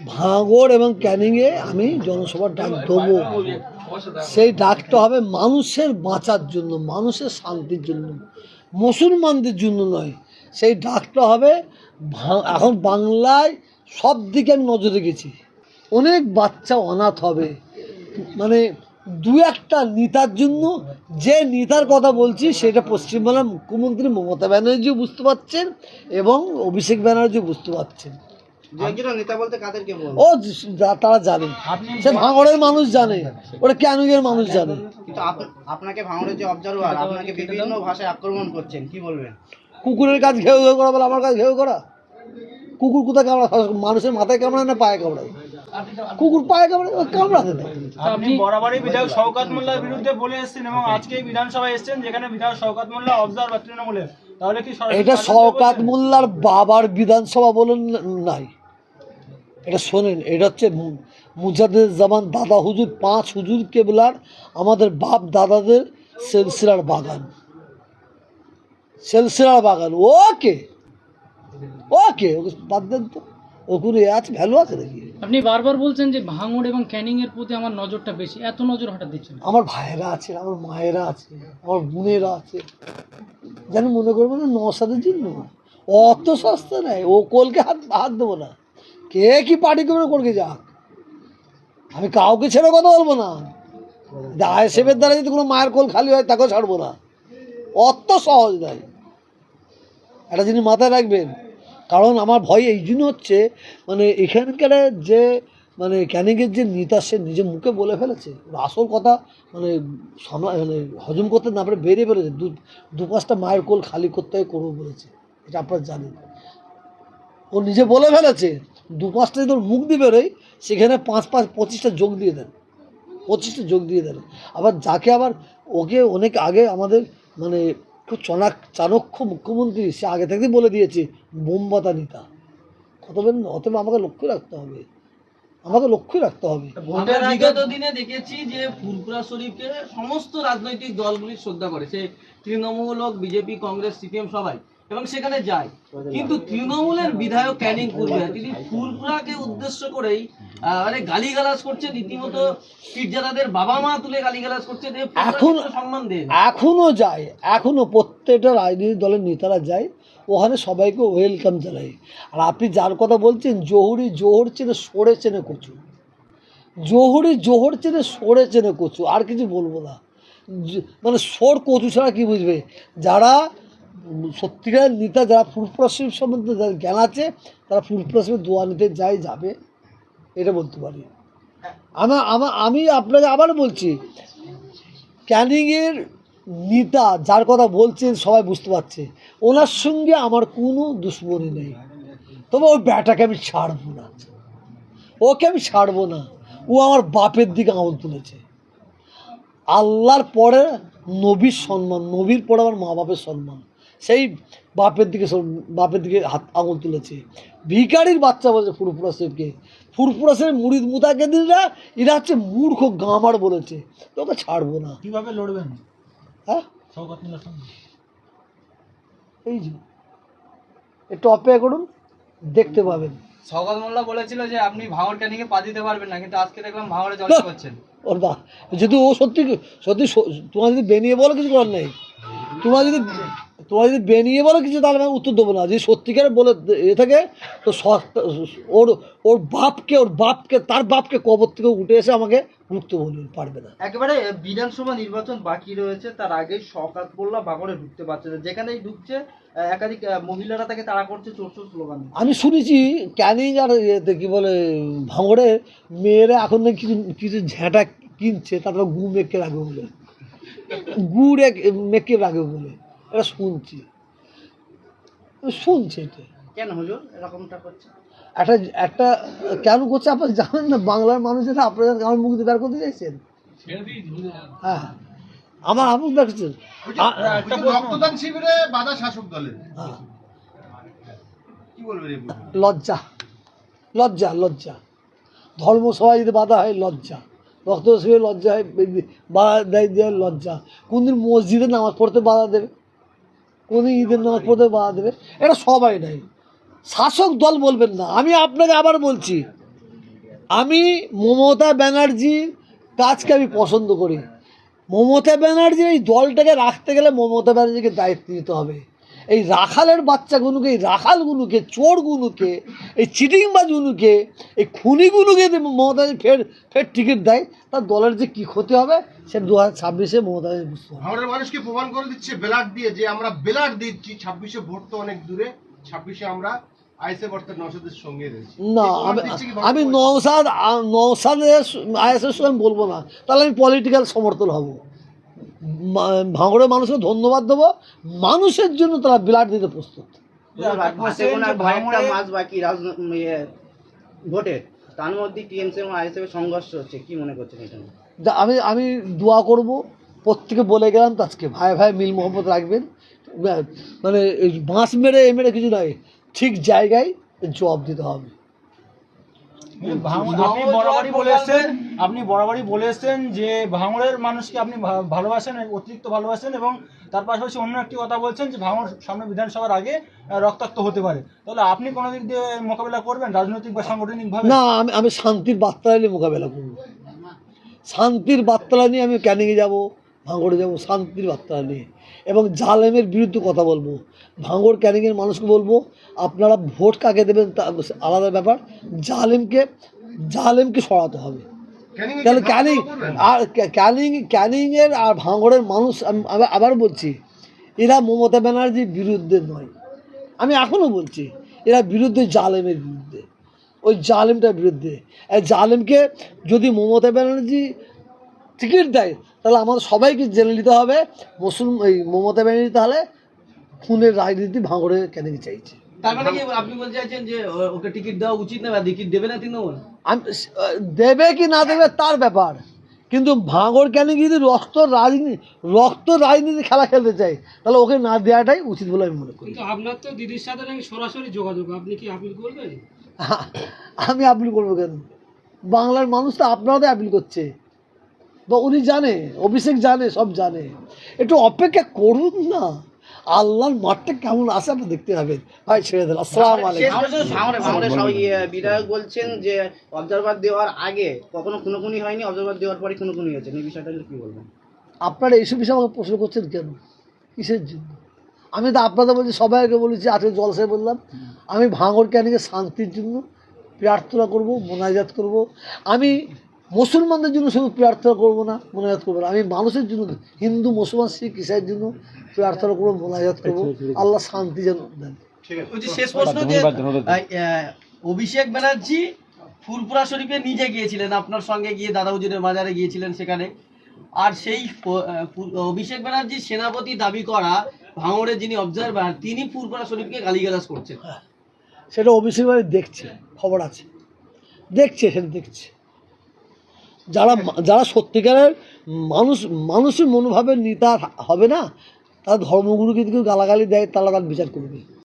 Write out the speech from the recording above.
ভাঙড় এবং ক্যানিংয়ে আমি জনসভার ডাক দেবো। সেই ডাকটা হবে মানুষের বাঁচার জন্য, মানুষের শান্তির জন্য, মুসলমানদের জন্য নয়। সেই ডাকটা হবে এখন বাংলায় সব দিকে আমি নজর রেখেছি। অনেক বাচ্চা অনাথ হবে। মানে দু একটা নেতার জন্য যে নেতার কথা বলছি, সেটা পশ্চিমবাংলার মুখ্যমন্ত্রী মমতা ব্যানার্জিও বুঝতে পারছেন এবং অভিষেক ব্যানার্জিও বুঝতে পারছেন। ও তারা জানে। সে ভাঙড়ের মানুষ জানে। ক্যানুগের মানুষ জানে। আপনাকে ভাঙড়ের যে অবজারভার আপনাকে বিভিন্ন ভাষায় আক্রমণ করছেন কি বলবেন? কুকুরের কাজ ঘেউ ঘেউ করা বলে আমার কাজ ঘেউ করা? কুকুর কোথায় কামড়া মানুষের মাথায় কামড়ায় না পায়ে কামড়ায়? কুকুর পায়ে কামড়ায় কামড়াতে দেয়। আপনি বরাবরই বিধায়ক শওকাত মোল্লার বিরুদ্ধে বলে এসেছেন এবং আজকে বিধানসভায় এসেছেন যেখানে বিধায়ক শওকাত মোল্লা অবজারভার তৃণমূলের। তাহলে কি এটা শওকাত মোল্লার বাবার বিধানসভা বলেন নাই। এটা শোনেন এটা হচ্ছে মুজাদের জামান দাদা হুজুর পাঁচ হুজুর কেবলার আমাদের বাপ দাদাদের সেলসিলার বাগান। সেলসিলার বাগান। ওকে ওকে ওকে বাদ দেন তো। ও কোনো আছে ভ্যালু আছে নাকি? আপনি বারবার বলছেন যে ভাঙড় এবং ক্যানিং এর প্রতি আমার নজরটা বেশি। এত নজর হঠাৎ দিচ্ছেন আমার ভাইয়েরা আছে আমার মায়েরা আছে আমার বোনেরা আছে। যেন মনে করব না নসাদের জন্য। অত সস্তা নেই। ও কোলকে হাত হাত দেবো না। কে কি পার্টি করে করকে যাক আমি কাউকে ছেড়ে কথা বলব না। আইএসএফের দ্বারা যদি কোনো মায়ের কোল খালি হয়, তাকেও ছাড়বো না। অত সহজ নয়। একটা জিনিস মাথায় রাখবেন। কারণ আমার ভয় এই জন্য হচ্ছে মানে এখানকার যে মানে ক্যানিংয়ের যে নেতা, সে নিজে মুখে বলে ফেলেছে। আসল কথা মানে মানে হজম করতে না পারে, বেরিয়ে ফেলেছে দু দু পাঁচটা মায়ের কোল খালি করতে করব বলেছে। এটা আপনারা জানেন। ও নিজে বলে ফেলেছে। দু পাঁচটা যদি মুখ দিয়ে বেরোয় সেখানে পাঁচ পাঁচ পঁচিশটা যোগ দিয়ে দেন। পঁচিশটা যোগ দিয়ে দেন। আবার যাকে আবার ওকে অনেক আগে আমাদের মানে খুব চনাক চাণক্য মুখ্যমন্ত্রী সে আগে থেকেই বলে দিয়েছে বোমবাতা নেতা। কত বেন অতএব আমাকে লক্ষ্য রাখতে হবে। আমাকে লক্ষ্য রাখতে হবে। বিগত দিনে দেখেছি যে ফুরফুরা শরীফকে সমস্ত রাজনৈতিক দলগুলি শ্রদ্ধা করে। সে তৃণমূল হোক বিজেপি কংগ্রেস সিপিএম সবাই। এবং সেখানে যায়। কিন্তু তৃণমূলের বিধায়ক ক্যানিং কুরবিয়া তিনি ফুরফুরাকে উদ্দেশ্য করেই মানে গালিগালাজ করছেন রীতিমতো পীরজাদাদের বাবা মা তুলে গালিগালাজ করছেন এখন- সম্মান দেন। এখনও যায় এখনও প্রত্যেকটা রাজনৈতিক দলের নেতারা যায় ওখানে সবাইকে ওয়েলকাম জানায়। আর আপনি যার কথা বলছেন জহুরি জোহর চেনে সরে চেনে কচু। জহুরি জোহর চেনে সরে চেনে কচু আর কিছু বলব না। মানে সোর কচু ছাড়া কি বুঝবে? যারা সত্যিকার নেতা যারা ফুরফুরাশিব সম্বন্ধে যাদের জ্ঞান আছে, তারা ফুরফুরাশিবের দোয়া নিতে যায় যাবে, এটা বলতে পারি। আমার আমার আমি আপনাকে আবার বলছি, ক্যানিংয়ের নেতা যার কথা বলছেন সবাই বুঝতে পারছে। ওনার সঙ্গে আমার কোনো দুশ্মনী নেই। তবে ওই ব্যাটাকে আমি ছাড়বো না। ওকে আমি ছাড়বো না। ও আমার বাপের দিকে আঙুল তুলেছে। আল্লাহর পরে নবীর সম্মান, নবীর পরে আমার মা বাপের সম্মান। সেই বাপের দিকে বাপের দিকে হাত আঙুল তুলেছে। ভিকারির বাচ্চা বলেছে ফুরফুরা শেখকে ফুরফুরা শেখ মুড়িদ মুতাকেদিনরা এরা হচ্ছে মূর্খ গামার বলেছে। তোকে ছাড়বো না। কীভাবে লড়বেন? হ্যাঁ? এই যে একটু অপেক্ষা করুন দেখতে পাবেন। সৌগত মোল্লা বলেছিল যে আপনি ভাঙড় ক্যানিংয়ে পা দিতে পারবেন না কিন্তু আজকে দেখলাম ভাঙড়ে জল করছেন ওর বা যদি ও সত্যি সত্যি তোমার যদি বেনিয়ে বলো কিছু করার নেই। তোমার যদি তোমার যদি বেনিয়ে বলো কিছু তাহলে আমি উত্তর দেবো না। যদি সত্যিকার বলে এ থাকে তো ওর ওর বাপকে ওর বাপকে তার বাপকে কবর থেকে উঠে এসে আমাকে মুক্ত বলবে পারবে না। একেবারে বিধানসভা নির্বাচন বাকি রয়েছে তার আগে সকাত বললা বাগড়ে ঢুকতে পারছে না। যেখানেই ঢুকছে একাধিক মহিলারা তাকে তাড়া করছে চোর চোর স্লোগান আমি শুনেছি ক্যানিং আর ইয়েতে কী বলে ভাঙড়ে মেয়েরা এখন নাকি কিছু কিছু ঝ্যাঁটা কিনছে তারপরে গু মেখে রাখবে বলে। গুড়ে মেখে রাখবে বলে। এটা শুনছি। শুনছি এটা কেন হুজুর? এরকমটা করছে? একটা একটা কেন করছে আপনারা জানেন না? বাংলার মানুষেরা আপনাদের আমার মুখ দিয়ে বের করতে চাইছেন? হ্যাঁ। আমার আমুক দেখছেন? রক্তদান শিবিরে বাধা শাসক দলের। হ্যাঁ? লজ্জা। লজ্জা লজ্জা। ধর্ম সভায় যদি বাধা হয় লজ্জা। রক্ত শিবিরে লজ্জা হয় বাধা দেয় দেয় লজ্জা। কোনদিন মসজিদে নামাজ পড়তে বাধা দেবে? কোনদিন ঈদের নামাজ পড়তে বাধা দেবে। এটা সবাই নাই। শাসক দল বলবেন না। আমি আপনাকে আবার বলছি, আমি মমতা ব্যানার্জির কাজকে আমি পছন্দ করি। মমতা ব্যানার্জির এই দলটাকে রাখতে গেলে মমতা ব্যানার্জিকে দায়িত্ব নিতে হবে। এই রাখালের বাচ্চাগুলোকে এই রাখালগুলোকে চোরগুলোকে এই চিটিংবাজগুলোকে এই খুনিগুলোকে যদি মমতা ফের ফের টিকিট দেয় তার দলের যে কী ক্ষতি হবে সে দু হাজার ছাব্বিশে মমতা ব্যানার্জি বুঝতে হবে মানুষকে প্রমাণ করে দিচ্ছে? ব্লাড দিয়ে যে আমরা ব্লাড দিচ্ছি ছাব্বিশে ভোট তো অনেক দূরে ছাব্বিশে আমরা না আমি? নৌসাদ নৌসাদের আইএসের সঙ্গে বলব না। তাহলে আমি পলিটিক্যাল সমর্থন হব। ভাঙড়ের মানুষকে ধন্যবাদ দেবো। মানুষের জন্য তারা ব্লাড দিতে প্রস্তুত। মাসে বাকি ইয়ে, তার মধ্যে টিএমসি এবং আইএসএফ সংঘর্ষ হচ্ছে। কি মনে করছেন? আমি আমি দোয়া করব। প্রত্যেকে বলে গেলাম তো আজকে ভাই ভাই মিল মোহব্বত রাখবেন। মানে বাঁশ মেরে এ মেরে কিছু নয়। ঠিক জায়গায় জবাব দিতে হবে। আপনি বরাবরই বলে এসছেন আপনি বরাবরই বলে এসছেন যে ভাঙড়ের মানুষকে আপনি ভা- ভালোবাসেন অতিরিক্ত ভালোবাসেন এবং তার পাশাপাশি অন্য একটি কথা বলছেন যে ভাঙড় সামনে বিধানসভার আগে রক্তাক্ত হতে পারে। তাহলে আপনি কোনো দিক দিয়ে মোকাবেলা করবেন রাজনৈতিক বা সাংগঠনিকভাবে না আমি আমি শান্তির বার্তা নিয়ে মোকাবেলা করব। শান্তির বার্তা নিয়ে আমি ক্যানিংয়ে যাব? ভাঙড়ে যাব শান্তির বার্তা নিয়ে এবং জালেমের বিরুদ্ধে কথা বলব। ভাঙড় ক্যানিংয়ের মানুষকে বলব আপনারা ভোট কাকে দেবেন তা আলাদা ব্যাপার। জালেমকে জালেমকে সরাতে হবে। ক্যানিংয়ে কি তাহলে ক্যানিং আর ক্যানিং ক্যানিংয়ের আর ভাঙড়ের মানুষ আমি আবার- বলছি এরা মমতা ব্যানার্জির বিরুদ্ধে নয়। আমি এখনও বলছি এরা বিরুদ্ধে জালেমের বিরুদ্ধে। ওই জালেমটার বিরুদ্ধে। এই জালেমকে যদি মমতা ব্যানার্জি টিকিট দেয় তাহলে আমাদের সবাইকে জেনে নিতে হবে মুসলিম এই মমতা ব্যানার্জি তাহলে খুনের রাজনীতি ভাঙড়ে কেন চাইছে? তার মানে কি আপনি বলতে চাইছেন যে ওকে টিকিট দেওয়া উচিত না বা টিকিট দেবে না তৃণমূল? আমি দেবে কি না দেবে তার ব্যাপার। কিন্তু ভাঙড় কেন যদি রক্ত রাজনীতি রক্ত রাজনীতি খেলা খেলতে চাই তাহলে ওকে না দেওয়াটাই উচিত বলে আমি মনে করি। আপনার তো দিদির সাথে নাকি সরাসরি যোগাযোগ আপনি কি আপিল করবেন? আমি আপিল করব কেন? বাংলার মানুষ তো আপনারাও আপিল করছে। বা উনি জানে অভিষেক জানে সব জানে। একটু অপেক্ষা করুন না। আল্লাহর মাঠটা কেমন আছে আপনি দেখতে পাবেন। ভাই ছেড়ে দেন। আসসালাম বিধায়ক বলছেন যে অবজারভার দেওয়ার আগে কখনো খুনোখুনি হয়নি অবজারভার দেওয়ার পরে খুনোখুনি হয়েছে। এই বিষয়টা কি বলবেন? আপনারা এইসব বিষয়ে আমাকে প্রশ্ন করছেন কেন? কিসের জন্য? আমি তো আপনাদের বলছি সবাইকে বলেছি আজকে জলসায় বললাম আমি ভাঙর ক্যানিকে শান্তির জন্য প্রার্থনা করব মোনাজাত করব। আমি মুসলমানদের জন্য শুধু প্রার্থনা করব না মোনাজাত করব না। আমি মানুষের জন্য হিন্দু মুসলমান শিখ ইসাইয়ের জন্য প্রার্থনা করব মোনাজাত করব। আল্লাহ শান্তি যেন দেন। ঠিক আছে। ওই যে শেষ প্রশ্ন যে আহ, আহ, অভিষেক ব্যানার্জি ফুরপুরা শরীফে নিজে গিয়েছিলেন আপনার সঙ্গে গিয়ে দাদা হুজুরের মাজারে গিয়েছিলেন সেখানে। আর সেই অভিষেক ব্যানার্জি সেনাপতি দাবি করা ভাঙড়ের যিনি অবজারভার তিনি ফুরপুরা শরীফকে গালিগালাজ করছেন। সেটা অভিষেক ভাই দেখছে খবর আছে। দেখছে সেটা দেখছে। যারা যারা সত্যিকারের মানুষ, মানুষের মনোভাবের নেতা হবে না, তারা ধর্মগুরুকে কেউ গালাগালি দেয় তারা তার বিচার করবে।